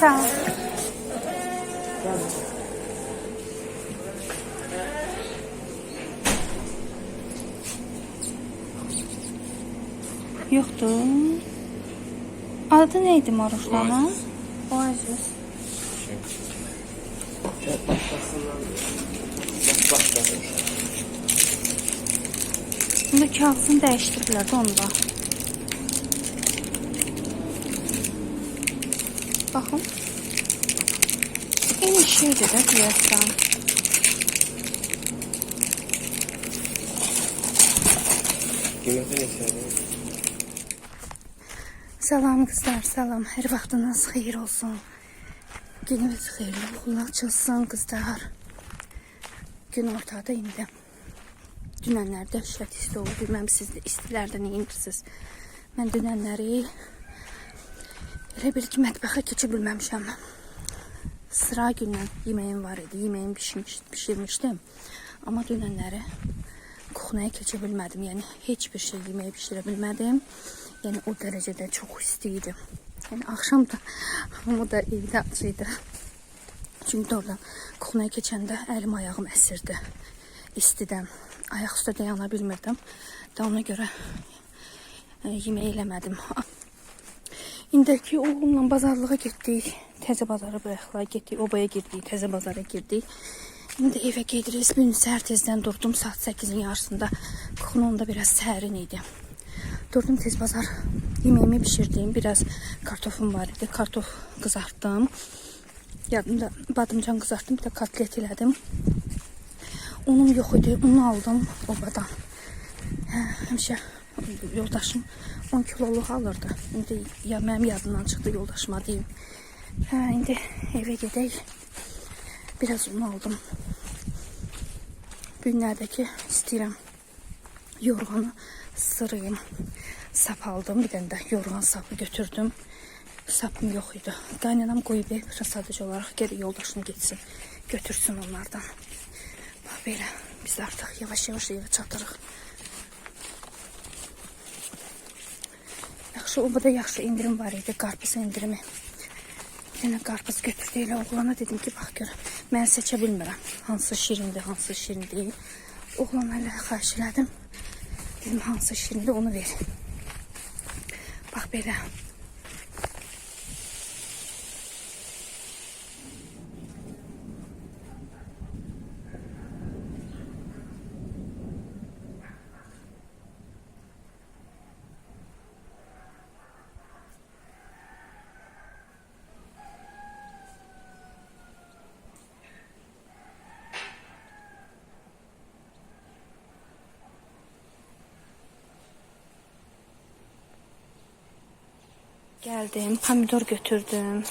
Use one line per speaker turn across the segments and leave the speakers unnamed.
Sağ ol. Yoktur. Adı neydi Maruşlanın? Oasis. Bunda kağıdını değiştirdiler de onda. Bakın. En şeydi de diyesem.
Qiyməti neçədir?
Salam kızlar, salam. Her vaxtınız xeyir olsun. Gününüz xeyirli, uğurlu açılsın kızlar. Gün ortada indi. Dünənlərdə dəhşət isti oldu. Bilməm siz də istilərdə nə edirsiniz. Mən dünənləri elə bil ki, mətbəxə keçə bilməmişəm. Sıra gündən yeməyim var idi. Yeməyimi pişmiş, pişirmişdim. Amma dünənləri kuxnaya keçə bilmədim. Yəni heç bir şey yeməyi pişirə bilmədim. Yəni o dərəcədə çox isti idi. Yəni axşam da hamı da evdə aç idi. Çünki oradan kuxnaya keçəndə əlim ayağım əsirdi. İstidən. Ayaq üstə dayana. Da ona görə e, yemək eləmədim. İndiki oğlumla bazarlığa getdik. Təzə bazara bıraxdılar, getdik. Obaya girdik, təzə bazara girdik. İndi evə gedirik. Bir gün səhər tezdən durdum saat 8-in yarısında. Kuxunun biraz sərin idi. Durdum tez bazar yemeğimi pişirdim. Biraz kartofum var idi. Kartof kızarttım. Yadımda badımcan kızarttım. Bir de katlet elədim. Unum yok idi. Unu aldım obadan. Hə, həmişə yoldaşım 10 kiloluq alırdı. İndi ya mənim yadımdan çıxdı yoldaşıma deyim. Hə, indi evə gedək. Biraz un aldım. Günlərdəki istəyirəm yorğanı sırayım. Sap aldım. Bir tane de yorgan sapı götürdüm. Sapım yok idi. Qaynanam qoyub ev sadəcə olaraq geri yoldaşını getsin. Götürsün onlardan. Bax belə biz artıq yavaş-yavaş evə çatırıq. Yaxşı, obada yaxşı indirim var idi. Qarpız indirimi. Bir dənə qarpız götürdü elə oğlana dedim ki, bax gör, mən seçə bilmirəm. Hansı şirindir, hansı şirin deyil. Oğlana elə elədim. Dedim hansı şirindir onu ver. Bax belə. Geldim, pomidor götürdüm.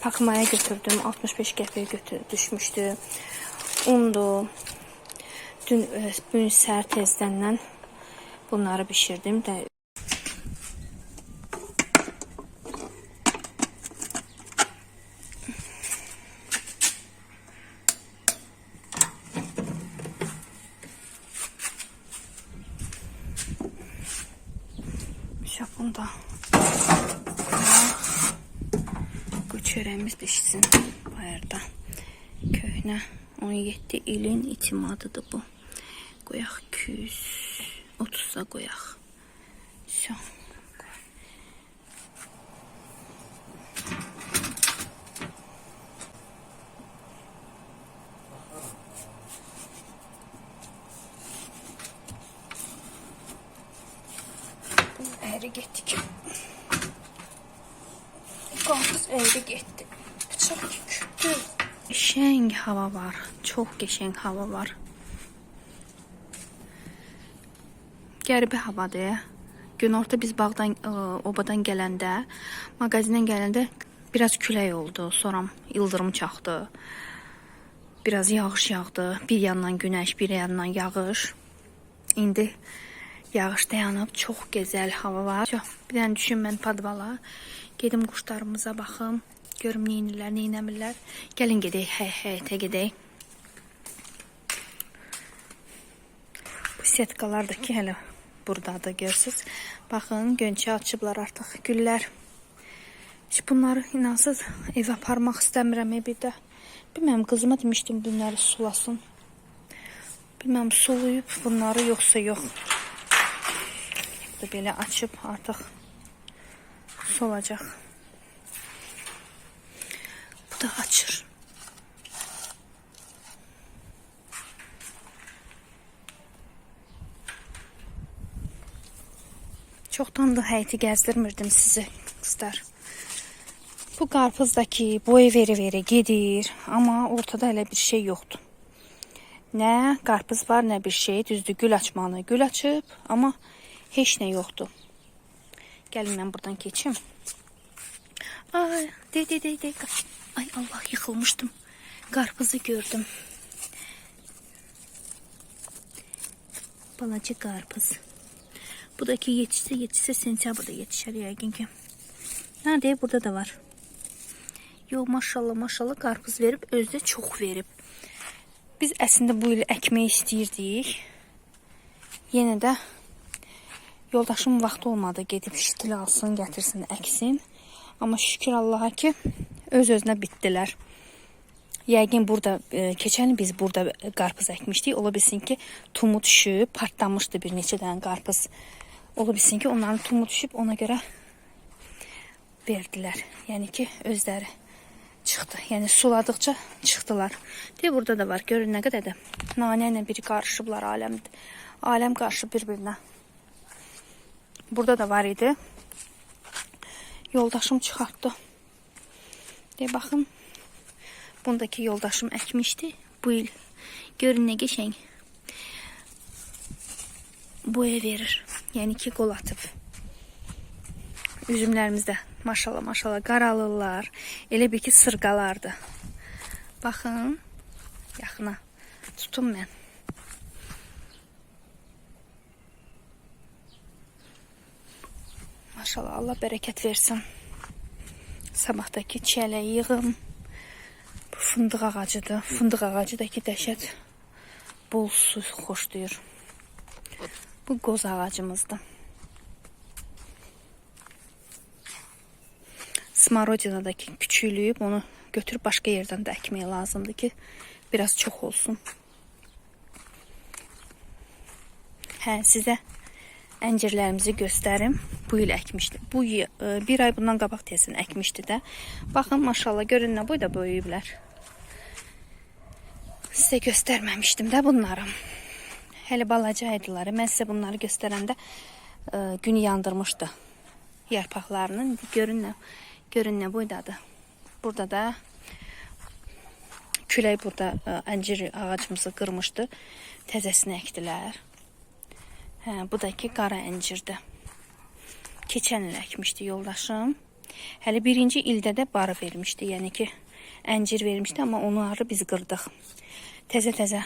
Pakmaya götürdüm. 65 qəpiyə götür düşmüşdü. Undu. Dün e, bugün səhər tezdəndən bunları bişirdim də 17 ilin itimadıdır bu. Qoyaq 230-a qoyaq. Şu. Əri getdik. Qarpız əyri getdi. Bıçaq Şəng hava var. Çox qəşəng hava var. Qəribə havadır. Günorta biz bağdan, ə, obadan gələndə, mağazindən gələndə biraz külək oldu. Sonra ildırım çaxdı. Biraz yağış yağdı. Bir yandan güneş, bir yandan yağış. İndi yağış dayanıb. Çox gözəl hava var. Bir dənə düşün mən padvala. Gedim quşlarımıza baxım. Görüm neynirlər, neynəmirlər. Gəlin gedək, hə, həyətə gedək. Bu setkalar da ki hələ buradadır görürsüz. Baxın, gönçə açıblar artıq güllər. Heç bunları inansız evə aparmaq istəmirəm bir də. Bilməm qızıma demişdim bunları sulasın. Bilməm sulayıb bunları yoxsa yox. Da belə açıb artıq solacaq. Da açır. Çoxdan da həyəti gəzdirmirdim sizi qızlar. Bu qarpızdakı boy veri veri gedir, amma ortada elə bir şey yoxdur. Nə qarpız var, nə bir şey. Düzdür, gül açmanı gül açıb, amma heç nə yoxdur. Gəlin mən buradan keçim. Ay, de de de de. Ay Allah yıkılmıştım. Qarpızı gördüm. Balaca qarpız. Bu da ki yetişse yetişse sentyabrda yetişer yəqin ki. Ha de burada da var. Yo maşallah maşallah qarpız verib özü də çox verib. Biz əslində bu il əkmək istəyirdik. Yenə də yoldaşım vaxtı olmadı gedib şitil alsın, gətirsin, əksin. Amma şükür Allaha ki öz özünə bitdilər. Yəqin burada e, keçən biz burada qarpız əkmişdik. Ola bilsin ki tumu düşüb, partlamışdı bir neçə dənə qarpız. Ola bilsin ki onların tumu düşüb ona görə verdilər. Yəni ki özləri çıxdı. Yəni suladıqca çıxdılar. De burada da var. Görün nə qədər də nanə ilə biri qarışıblar aləm. Aləm qarışıb bir-birinə. Burada da var idi. Yoldaşım çıxartdı. De baxın. Bundaki yoldaşım əkmişdi bu il. Görün nə qəşəng. Boya verir. Yəni ki qol atıb. Üzümlərimizdə maşallah maşallah qaralırlar. Elə bir ki sırqalardı. Baxın. Yaxına tutum mən. Maşallah Allah bərəkət versin. Sabahdakı çiyələ yığım. Bu fındıq ağacıdır. Fındıq ağacı da dəhşət bol su xoşlayır. Bu qoz ağacımızdır. Smarodina da ki küçülüyüb onu götürüb başqa yerdən də əkmək lazımdır ki biraz çox olsun. Hə, sizə əncirlərimizi göstərim. Bu il əkmişdi. Bu y- e, bir ay bundan qabaq tezin əkmişdi də. Baxın maşallah görün nə boyda böyüyüblər. Sizə göstərməmişdim də bunları. Hələ balaca idilər. Mən sizə bunları göstərəndə e, gün yandırmışdı yarpaqlarını. Görün nə, görün nə boydadır. Burada da külək burada e, əncir ağacımızı qırmışdı. Təzəsini əkdilər. Hə, bu da ki qara əncirdir. Keçən il əkmişdi yoldaşım. Hələ birinci ildə də barı vermişdi. Yəni ki əncir vermişdi, amma onları biz qırdıq. Təzə-təzə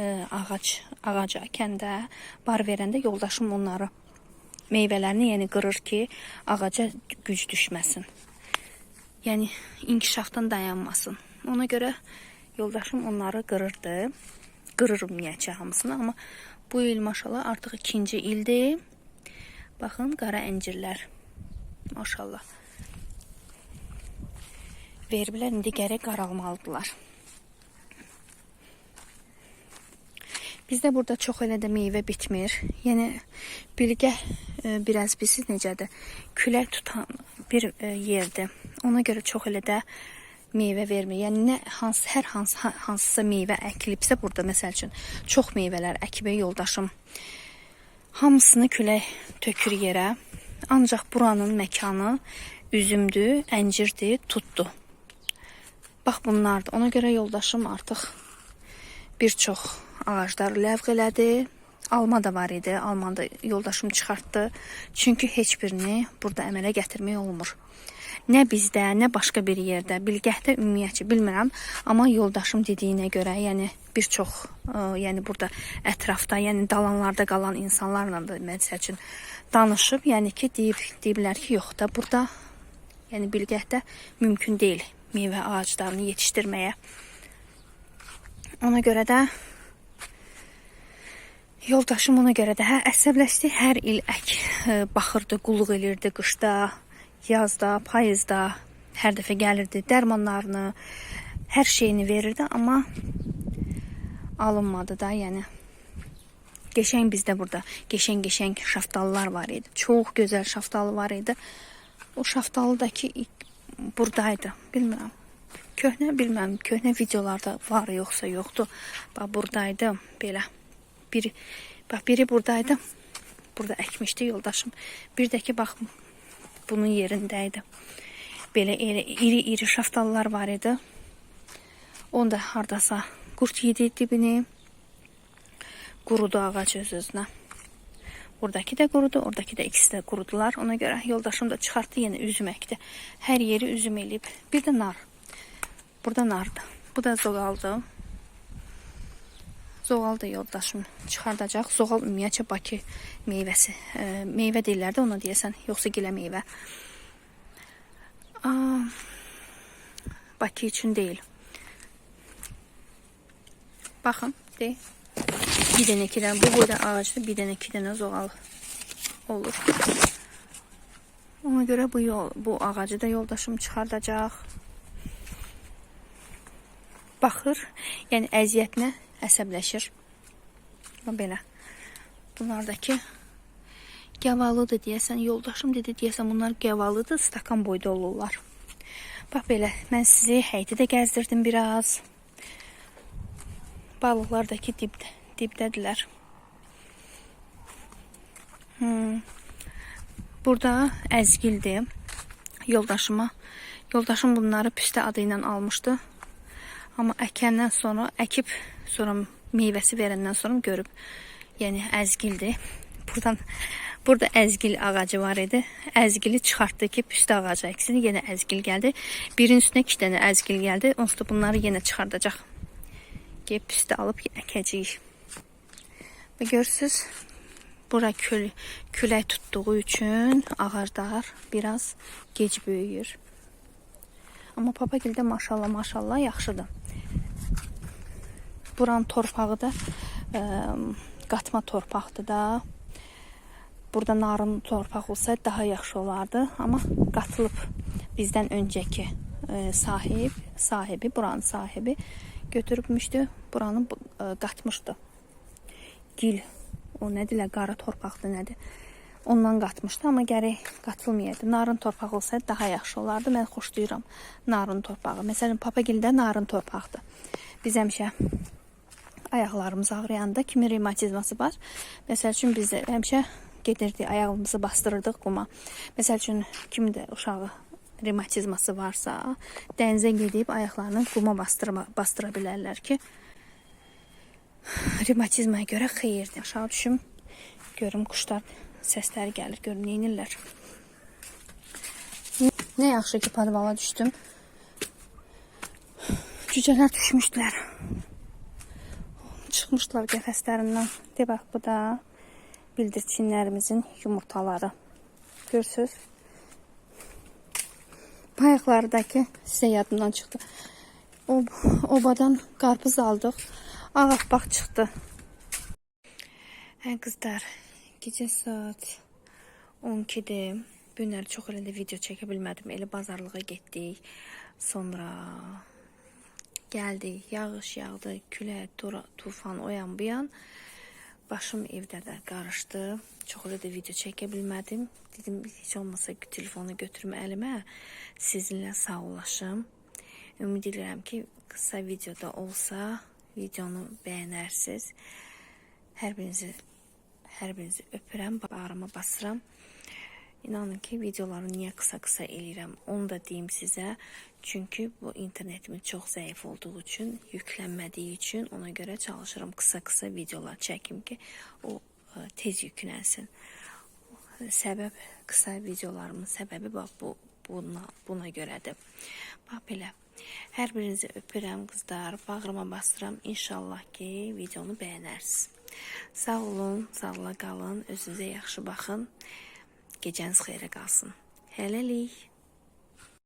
e, ağac ağaca kəndə bar verəndə yoldaşım onları meyvələrini yəni qırır ki, ağaca güc düşməsin. Yəni inkişafdan dayanmasın. Ona görə yoldaşım onları qırırdı. Qırırım ümumiyyətcə hamısını, amma bu il maşallah artıq ikinci ildir. Baxın qara əncirlər. Maşallah. Veriblər indi gərək qaralmalıdırlar. Bizdə burada çox elə də meyvə bitmir. Yəni bilgə e, biraz bilsiz necədir? Külək tutan bir e, yerdir. Ona görə çox elə də meyvə vermir. Yəni nə hansı hər hansı ha- hansısa meyvə əkilibsə burada məsəl üçün çox meyvələr əkibə yoldaşım hamısını külək tökür yerə. Ancaq buranın məkanı üzümdür, əncirdir, tutdu. Bax bunlardır. Ona görə yoldaşım artıq bir çox ağacları ləğv elədi. alma da var idi. Almanı da yoldaşım çıxartdı. Çünki heç birini burada əmələ gətirmək olmur. Nə bizdə, nə başqa bir yerdə, Bilgəhdə ümumiyyətcə bilmirəm, amma yoldaşım dediyinə görə, yəni bir çox, ə, yəni burada ətrafda, yəni dalanlarda qalan insanlarla da məsəl üçün danışıb, yəni ki, deyib deyiblər ki, yox da burada yəni Bilgəhdə mümkün deyil meyvə ağaclarını yetişdirməyə. Ona görə də Yoldaşım ona görə də hə əsəbləşdi. Hər il ək ə, baxırdı, qulluq elirdi qışda, yazda, payızda. Hər dəfə gəlirdi, dərmanlarını, hər şeyini verirdi, amma alınmadı da, yəni. Geçən bizdə burada geçən-geçən şaftalılar var idi. Çox gözəl şaftalı var idi. O şaftalıdakı ilk buradaydı. Bilmirəm. Köhnə bilməm, köhnə videolarda var yoxsa yoxdur. Bax buradaydı belə. Biri bax biri buradaydı. Burada əkmişdi yoldaşım. Bir də ki bax bunun yerindəydi. Belə elə iri-iri şaftalılar var idi. Onda hardasa qurd yedi dibini. Qurudu ağac öz-özünə. Buradakı da qurudu, oradakı da ikisi də qurudular. Ona görə yoldaşım da çıxartdı yenə üzüm əkdi. Hər yeri üzüm eləyib. Bir də nar. Burada nardı. Bu da zoğaldı. Zoğal da yoldaşım çıxardacaq. Zoğal ümumiyyətcə Bakı meyvəsi. E, meyvə deyirlər də ona deyəsən, yoxsa gilə meyvə. Aa, Bakı üçün deyil. Baxın, de. Bir dənə iki dənə, bu boyda ağacda bir dənə iki dənə zoğal olur. Ona görə bu yol, bu ağacı da yoldaşım çıxardacaq. Baxır, yəni əziyyətinə əsəbləşir. Belə. Bunlardakı gavalıdır deyəsən, yoldaşım dedi deyəsən bunlar gavalıdır, stakan boyda olurlar. Bax belə, mən sizi həyəti də gəzdirdim biraz. Balıqlardakı dibdə, dibdədirlər. Hmm. Burada əzgildir. Yoldaşıma. Yoldaşım bunları püstə adı ilə almışdı. Amma əkəndən sonra, əkib sonra meyvəsi verəndən sonra görüb. Yəni əzgildir. Buradan burada əzgil ağacı var idi. Əzgili çıxartdı ki, püstə ağacı əksin. Yenə əzgil gəldi. Birinin üstünə iki dənə əzgil gəldi. Onsuz da bunları yenə çıxardacaq. Gəlib püstə alıb əkəcəyik. Və görürsüz, bura kül, külək tutduğu üçün ağaclar biraz gec böyüyür. Amma papagildə maşallah maşallah yaxşıdır. Buranın torpağı da ə, qatma torpaqdır da. Burada narın torpaq olsa daha yaxşı olardı, amma qatılıb bizdən öncəki ə, sahib, sahibi, buranın sahibi götürübmüşdü, buranı ə, qatmışdı. Gil, o nədirlər, qara torpaqdır nədir? Ondan qatmışdı, amma gərək qatılmayaydı. Narın torpağı olsaydı daha yaxşı olardı. Mən xoşlayıram narın torpağı. Məsələn, papagildə narın torpaqdır. Biz həmişə ayaqlarımız ağrıyanda kimi revmatizması var. Məsəl üçün biz həmişə gedirdik, ayağımızı bastırırdıq quma. Məsəl üçün kimdə uşağı revmatizması varsa, dənizə gedib ayaqlarını quma bastırma, bastıra bilərlər ki, revmatizmaya görə xeyirdir. Aşağı düşüm, görüm quşlar səsləri gəlir, görüm neynirlər. Nə yaxşı ki, podvala düşdüm. Cücələr düşmüşdülər. Çıxmışlar qəfəslərindən. De bax, bu da bildirçinlərimizin yumurtaları. Görürsüz? Bayaqlardakı sizə yadımdan çıxdı. O, obadan qarpız aldıq. Ağappaq çıxdı. Hə qızlar, gecə saat 12-dir. Bu günləri çox elə də video çəkə bilmədim. Elə bazarlığa getdik. Sonra gəldik, yağış yağdı, külək, tura, tufan o yan bu yan. Başım evdə də qarışdı. Çox elə də video çəkə bilmədim. Dedim heç olmasa telefonu götürüm əlimə. Sizinlə sağollaşım. Ümid edirəm ki, qısa videoda olsa videonu bəyənərsiniz. Hər birinizi hər birinizi öpürəm, bağrıma basıram. İnanın ki videoları niye kısa-kısa eləyirəm, onu da deyim sizə. Çünki bu internetimin çox zəif olduğu üçün, yüklənmədiyi üçün ona görə çalışıram kısa-kısa videolar çəkim ki, o e, tez yüklənsin. Səbəb qısa videolarımın səbəbi bax bu buna buna görədir. Bax belə. Hər birinizi öpürəm qızlar, bağrıma bastıram. İnşallah ki, videonu bəyənərsiniz. Sağ olun, sağlıqla qalın, özünüzə yaxşı baxın. Gecəniz xeyrə qalsın. Hələlik.